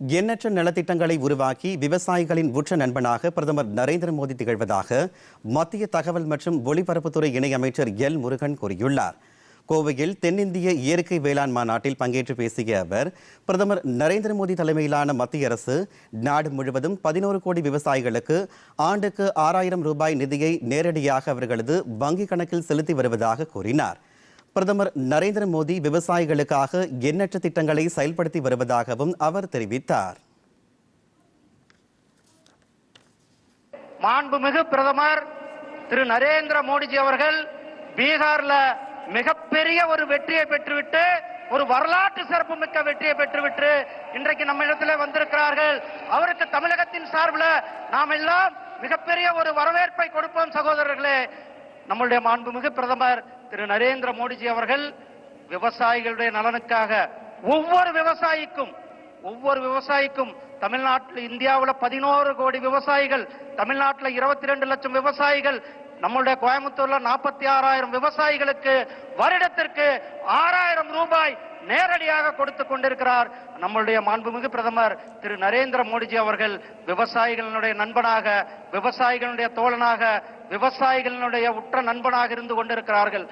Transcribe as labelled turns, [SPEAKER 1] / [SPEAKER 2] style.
[SPEAKER 1] எண்ணற்ற நலத்திட்டங்களை உருவாக்கி விவசாயிகளின் உற்ற நண்பனாக பிரதமர் நரேந்திர மோடி திகழ்வதாக மத்திய தகவல் மற்றும் ஒலிபரப்புத்துறை இணையமைச்சர் எல் முருகன் கூறியுள்ளார். கோவையில் தென்னிந்திய இயற்கை வேளாண் மாநாட்டில் பங்கேற்று பேசிய அவர் பிரதமர் நரேந்திர மோடி தலைமையிலான மத்திய அரசு நாடு முழுவதும் பதினோரு கோடி விவசாயிகளுக்கு ஆண்டுக்கு ஆறாயிரம் ரூபாய் நிதியை நேரடியாக அவர்களது வங்கிக் கணக்கில் செலுத்தி வருவதாக கூறினார். பிரதமர் நரேந்திர மோடி விவசாயிகளுக்காக எண்ணற்ற திட்டங்களை செயல்படுத்தி வருவதாகவும் அவர் தெரிவித்தார்.
[SPEAKER 2] மாண்புமிகு பிரதமர் திரு நரேந்திர மோடிஜி அவர்கள் பீகார்ல மிகப்பெரிய ஒரு வெற்றியை பெற்றுவிட்டு ஒரு வரலாற்று சிறப்புமிக்க வெற்றியை பெற்றுவிட்டு இன்றைக்கு நம்ம இடத்துல வந்திருக்கிறார்கள். அவருக்கு தமிழகத்தின் சார்பில் நாம் எல்லாம் மிகப்பெரிய ஒரு வரவேற்பை கொடுப்போம் சகோதரர்களே. நம்முடைய மாண்புமிகு பிரதமர் திரு நரேந்திர மோடிஜி அவர்கள் விவசாயிகளுடைய நலனுக்காக ஒவ்வொரு விவசாயிக்கும் ஒவ்வொரு விவசாயிக்கும் தமிழ்நாட்டில் இந்தியாவில் பதினோரு கோடி விவசாயிகள் தமிழ்நாட்டில் இருபத்தி ரெண்டு லட்சம் விவசாயிகள் நம்மளுடைய கோயம்புத்தூர்ல நாற்பத்தி ஆறாயிரம் விவசாயிகளுக்கு வருடத்திற்கு ஆறாயிரம் ரூபாய் நேரடியாக கொடுத்து கொண்டிருக்கிறார் நம்மளுடைய மாண்புமிகு பிரதமர் திரு நரேந்திர மோடிஜி அவர்கள் விவசாயிகளுடைய நண்பனாக விவசாயிகளுடைய தோழனாக விவசாயிகளுடைய உற்ற நண்பனாக இருந்து கொண்டிருக்கிறார்கள்.